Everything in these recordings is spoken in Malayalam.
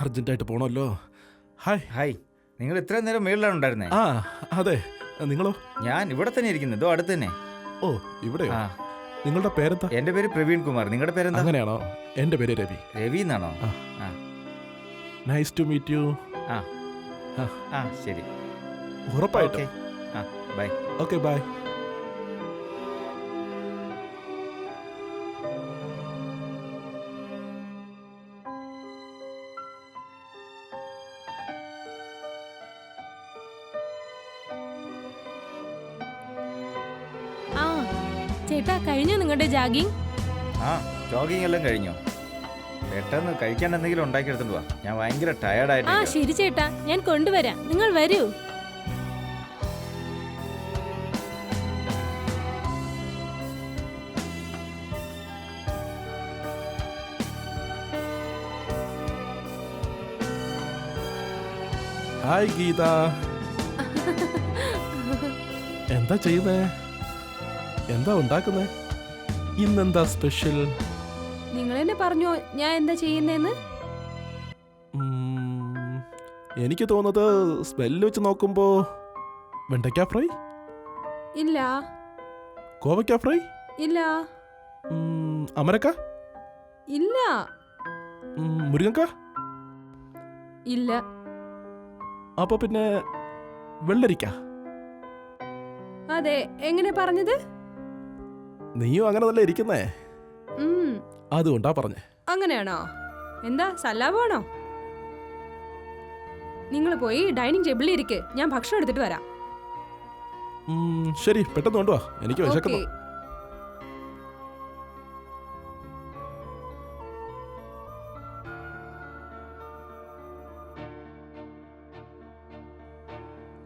അർജന്റായിട്ട് പോണല്ലോ ഹായ്. ഹായ്. നിങ്ങൾ ഇത്രയും നേരം മേളിലാണ് ഉണ്ടായിരുന്നേ? ആ അതെ. നിങ്ങളോ? ഞാൻ ഇവിടെ തന്നെ ഇരിക്കുന്നു. ഇതോ അടുത്ത് തന്നെ. ഓ ഇവിടെ ആ. നിങ്ങളുടെ പേരെന്താ? എന്റെ പേര് പ്രവീൺ കുമാർ. നിങ്ങളുടെ പേരെന്താ? അങ്ങനെയാണോ? എന്റെ പേര് രവി. രവി എന്നാണോ? ആ. ആ. നൈസ് ടു മീറ്റ് യു ആ. ആ. ആ ശരി. ഉറപ്പായിട്ടും. ഓക്കെ. ആ ബൈ. Okay bye. ചേട്ടാ കഴിഞ്ഞോ നിങ്ങളുടെ ജാഗിങ്? ആ ജോഗിങ് എല്ലാം കഴിഞ്ഞോ. പെട്ടെന്ന് കഴിക്കാൻ എന്തെങ്കിലും ഉണ്ടാക്കിയെടുത്തോണ്ട് വാ. ഞാൻ ഭയങ്കര ആ ശരി ചേട്ടാ. ഞാൻ കൊണ്ടുവരാം. നിങ്ങൾ വരൂ. ഹായ് ഗീത. എന്താ ചെയ്യുന്നേ എന്താ ഉണ്ടാക്കുന്നേ? ഇന്നെന്താ സ്പെഷ്യൽ നിങ്ങൾ എന്നെ പറഞ്ഞോ ഞാൻ എന്താ ചെയ്യുന്നതെന്ന് എനിക്ക് തോന്നുന്നത് സ്മെല്ല് വെച്ച് നോക്കുമ്പോ വെണ്ടയ്ക്ക ഫ്രൈ? ഇല്ല. കോവയ്ക്ക ഫ്രൈ? ഇല്ല. അമരക്ക? ഇല്ല. മുരിങ്ങക്ക? ഇല്ല. അപ്പൊ പിന്നെ വെള്ളരിക്ക? അതെ എങ്ങനെ പറഞ്ഞത്? നീയും അങ്ങനെ നല്ല ഇരിക്കുന്നേ അതുകൊണ്ടാ പറഞ്ഞേ. അങ്ങനെയാണോ? എന്താ സല്ലാബാണോ നിങ്ങൾ പോയി ഡൈനിങ് ടേബിളിൽ ഇരിക്ക്. ഞാൻ ഭക്ഷണം എടുത്തിട്ട് വരാം. ശരി പെട്ടെന്ന് കൊണ്ടുവാ എനിക്ക് വിശക്കുന്നു.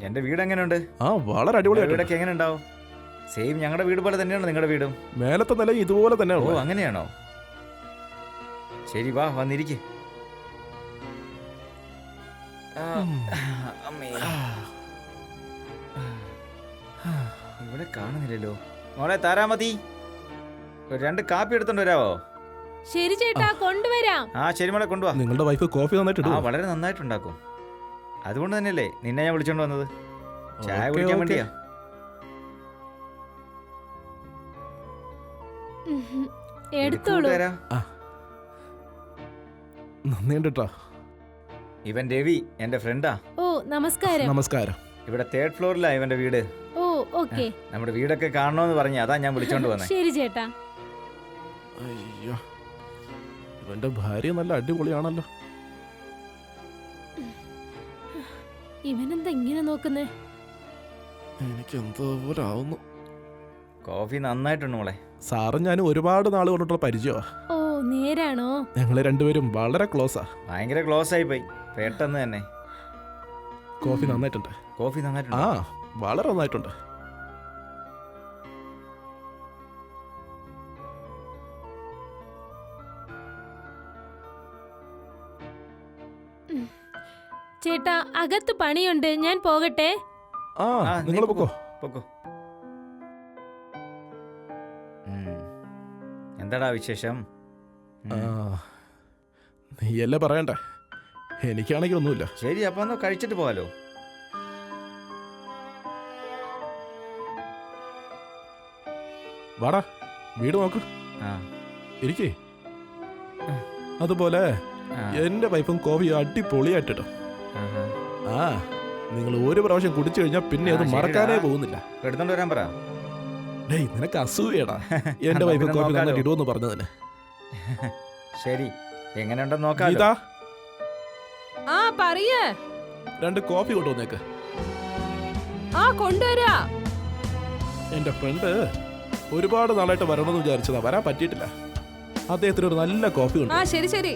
എന്റെ വീട് എങ്ങനെയുണ്ട് ആ വളരെ അടിപൊളി വീടൊക്കെ എങ്ങനെ ഉണ്ടാവും സെയിം ഞങ്ങളുടെ വീട് പോലെ തന്നെയാണോ നിങ്ങളുടെ വീടും? മേലത്തെ നില ഇതുപോലെ തന്നെ ഓ അങ്ങനെയാണോ? ശരി വാ വന്നിരിക്കേ. ഇവിടെ കാണുന്നില്ലല്ലോ. മോളെ താരാമതി മതി. രണ്ട് കാപ്പി എടുത്തോണ്ട് വരാവോ? ശരി ചേട്ടാ കൊണ്ടുവരാം. ആ ശരി മോളെ കൊണ്ടുവാ. നിങ്ങളുടെ വൈഫ് കോഫി നന്നായിട്ട് ആ? വളരെ നന്നായിട്ടുണ്ടാക്കും. അതുകൊണ്ട് തന്നെയല്ലേ നിന്നെ ഞാൻ വിളിച്ചോണ്ട് വന്നത്. ചായ കുടിക്കാൻ വേണ്ടിയാ. എടുത്തോളൂ. നന്ദിയുണ്ട് ഇവൻ രവി എന്റെ ഫ്രണ്ടാ. ഓ നമസ്കാരം. നമസ്കാരം. ഇവിടെ തേർഡ് ഫ്ലോറിലാ ഇവന്റെ വീട്. Oh okay. നമ്മുടെ വീടൊക്കെ കാണണമെന്ന് പറഞ്ഞു അതാ ഞാൻ വിളിച്ചോണ്ട് വന്നേ. ശരി ചേട്ടാ. അയ്യോ ഇവന്റെ ഭാര്യ നല്ല അടിപൊളിയാണല്ലോ. ഇവനെന്താ ഇങ്ങനെ നോക്കുന്നേ? എനിക്ക് എന്തോ പോലെ ആവുന്നു. കോഫി നന്നായിട്ടുണ്ട് മോളെ. സാറും ഞാനും ഒരുപാട് നാൾ കൊണ്ടിട്ടുള്ള പരിചയമാ. ഓ നേരാണോ? ഞങ്ങൾ രണ്ടുപേരും വളരെ ക്ലോസാ. ഭയങ്കര ക്ലോസ് ആയി പോയി പെട്ടെന്ന് തന്നെ. കോഫി നന്നായിട്ടുണ്ട്. കോഫി ആ നന്നായിട്ടുണ്ട് വളരെ നന്നായിട്ടുണ്ട്. ചേട്ടാ അകത്ത് പണിയുണ്ട്. ഞാൻ പോകട്ടെ? ആ ആ, നീ നിങ്ങൾ പൊക്കോ. പൊക്കോ. എന്താടാ വിശേഷം? നീയല്ലേ പറയണ്ടേ. എനിക്കാണെങ്കിൽ ഒന്നുമില്ല. ശരി അപ്പൊ ഒന്ന് കഴിച്ചിട്ട് പോവാലോ. വാടാ വീട് നോക്ക്. ആ. ഇരിക്കേ. അതുപോലെ എന്റെ വൈഫും കോഫിയും അടിപൊളിയായിട്ടോ. ആ നിങ്ങൾ ഒരു പ്രാവശ്യം കുടിച്ചു കഴിഞ്ഞാൽ പിന്നെ അത് മറക്കാനേ പോകുന്നില്ല. എടുത്തോണ്ട് വരാൻ പറ. ഡേയ് നിനക്ക് അസൂയടാ എന്റെ വൈഫ് നോക്കാലോ. നന്നായിട്ട് ഇടുമെന്ന് പറഞ്ഞതിന്. ശരി എങ്ങനെയുണ്ടെന്ന് നോക്കാം ഗീത? ആ പറയേ. രണ്ട് കോപ്പി കൊണ്ടുവന്നേക്ക്. ആ കൊണ്ടുവരാ. എന്റെ ഫ്രണ്ട് ഒരുപാട് നാളായിട്ട് വരണമെന്ന് വിചാരിച്ചതാ. വരാൻ പറ്റിയിട്ടില്ല. അദ്ദേഹത്തിന് ഒരു നല്ല കോപ്പി ഉണ്ട് ആ ശരി ശരി.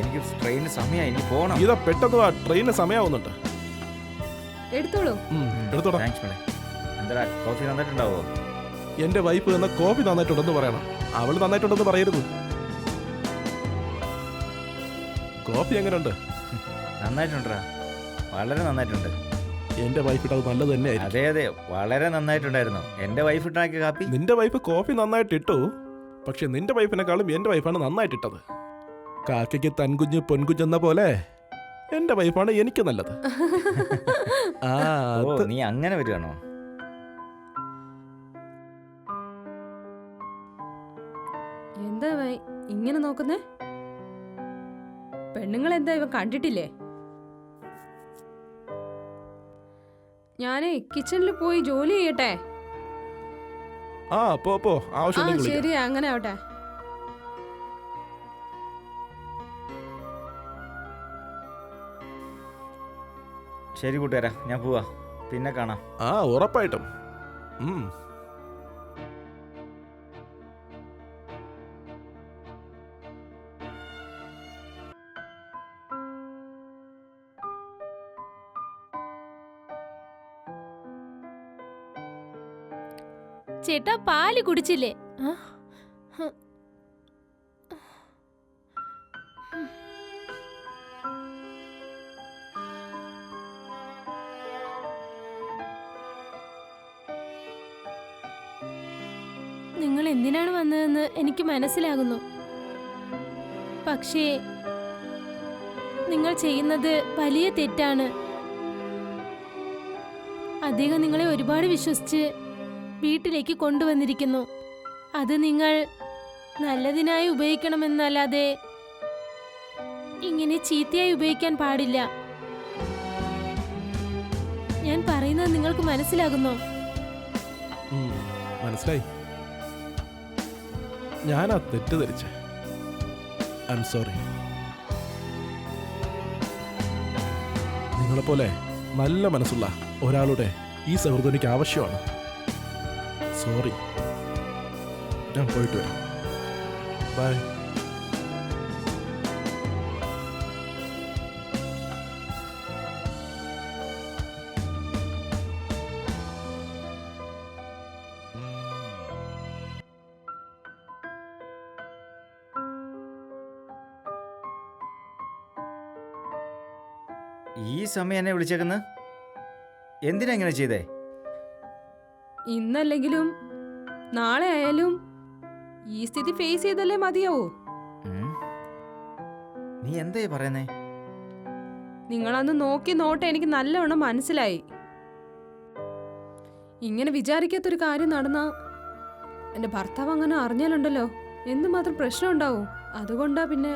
എനിക്ക് ട്രെയിനിന് സമയമായി ഇനി പോണം. ഗീത പെട്ടെന്ന് ആ ട്രെയിനിന് സമയമാവുന്നുണ്ട് എടുത്തോളൂ. എടുത്തോടാ. താങ്ക്സ് എന്താ കോഫി തന്നിട്ടുണ്ടാവോ? എന്റെ വൈഫ് തന്ന കോഫി നന്നായിട്ടുണ്ടെന്ന് പറയണം. അവൾ നന്നായിട്ടുണ്ടെന്ന് പറയരുത്. കോഫി എങ്ങനെയുണ്ട് നന്നായിട്ടുണ്ടാ. വളരെ നന്നായിട്ടുണ്ട്. എന്റെ വൈഫ് ഇട്ടത് നല്ലത് തന്നെ അതെ അതെ. വളരെ നന്നായിട്ടുണ്ടായിരുന്നു. എന്റെ വൈഫ് ഇട്ടാക്കിയ കാപ്പി. നിന്റെ വൈഫ് കോഫി നന്നായിട്ട് ഇട്ടു. പക്ഷെ നിന്റെ വൈഫിനെക്കാളും എന്റെ വൈഫാണ് നന്നായിട്ട് ഇട്ടത് കാക്കയ്ക്ക് തൻകുഞ്ഞ് പൊൻകുഞ്ഞെന്ന പോലെ എന്റെ വൈഫാണ് എനിക്ക് നല്ലത്. ആ ഓ അത് നീ അങ്ങനെ വരികയാണോ? എന്താ ഇവൻ ഇങ്ങനെ നോക്കുന്നേ? പെണ്ണുങ്ങൾ എന്താ ഇവ കണ്ടിട്ടില്ലേ? ഞാനേ കിച്ചണിൽ പോയി ജോലി ചെയ്യട്ടെ? ആ പോ പോ. ആ ആവശ്യമുണ്ടെങ്കിൽ വിളിക്കാം. ശരി അങ്ങനെ ആവട്ടെ. ശരി കൂട്ടുകാരാ ഞാൻ പോവാ. പിന്നെ കാണാം. ആ ഉറപ്പായിട്ടും. ഉം. ചേട്ടാ പാൽ കുടിച്ചില്ലേ? എന്തിനാണ് വന്നതെന്ന് എനിക്ക് മനസ്സിലാകുന്നു. പക്ഷേ നിങ്ങൾ ചെയ്യുന്നത് വലിയ തെറ്റാണ്. അദ്ദേഹം നിങ്ങളെ ഒരുപാട് വിശ്വസിച്ച് വീട്ടിലേക്ക് കൊണ്ടുവന്നിരിക്കുന്നു. അത് നിങ്ങൾ നല്ലതിനായി ഉപയോഗിക്കണമെന്നല്ലാതെ ഇങ്ങനെ ചീത്തയായി ഉപയോഗിക്കാൻ പാടില്ല. ഞാൻ പറയുന്നത് നിങ്ങൾക്ക് മനസ്സിലാകുന്നോ? മനസ്സിലായി. ഞാനാ തെറ്റിദ്ധരിച്ച. ഐ എം സോറി നിങ്ങളെപ്പോലെ നല്ല മനസ്സുള്ള ഒരാളുടെ ഈ സൗഹൃദം എനിക്ക് ആവശ്യമാണ്. സോറി ഞാൻ പോയിട്ട് വരാം. ബൈ ഈ സമയം എന്നെ വിളിച്ചേക്കുന്നത് എന്തിനാ ഇങ്ങനെ ചെയ്തേ? ഇന്നല്ലെങ്കിലും നാളെ ആയാലും ഈ സ്ഥിതി ഫേസ് ചെയ്തല്ലേ മതിയാവോ? നീ എന്തായി പറയുന്നേ? നിങ്ങളന്ന് നോക്കി നോട്ടെ എനിക്ക് നല്ലവണ്ണം മനസ്സിലായി. ഇങ്ങനെ വിചാരിക്കാത്തൊരു കാര്യം നടന്ന എന്റെ ഭർത്താവ് അങ്ങനെ അറിഞ്ഞാലുണ്ടല്ലോ എന്തുമാത്രം പ്രശ്നം ഉണ്ടാവും അതുകൊണ്ടാ പിന്നെ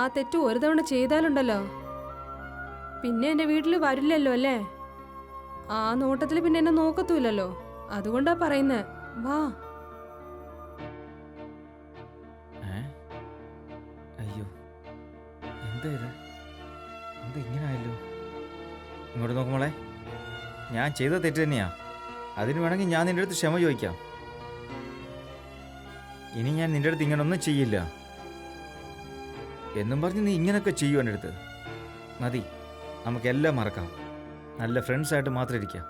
ആ തെറ്റ് ഒരു തവണ ചെയ്താലുണ്ടല്ലോ. പിന്നെ എന്റെ വീട്ടിൽ വരില്ലല്ലോ അല്ലേ? ആ നോട്ടത്തിൽ പിന്നെ എന്നെ നോക്കത്തൂലല്ലോ അതുകൊണ്ടാ പറയുന്നേ. വാ? അയ്യോ. എന്താ എന്താ ഇങ്ങോട്ട് നോക്കുമോളെ ഞാൻ ചെയ്ത തെറ്റ് തന്നെയാ. അതിന് വേണമെങ്കിൽ ഞാൻ നിന്റെ അടുത്ത് ക്ഷമ ചോദിക്കാം. ഇനി ഞാൻ നിന്റെ അടുത്ത് ഇങ്ങനെ ഒന്നും ചെയ്യില്ല. എന്നും പറഞ്ഞ് നീ ഇങ്ങനൊക്കെ ചെയ്യൂ എന്റെ അടുത്ത്. മതി. നമുക്കെല്ലാം മറക്കാം. നല്ല ഫ്രണ്ട്സായിട്ട് മാത്രം ഇരിക്കാം.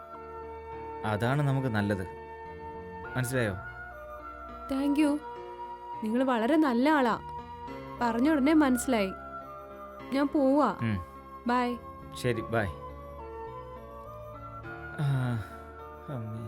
അതാണ് നമുക്ക് നല്ലത്. മനസ്സിലായോ? താങ്ക് യു നിങ്ങൾ വളരെ നല്ല ആളാ. പറഞ്ഞ ഉടനെ മനസ്സിലായി. ഞാൻ പോവാ. ഉം. ബൈ ശരി ബൈ ആ, അമ്മേ.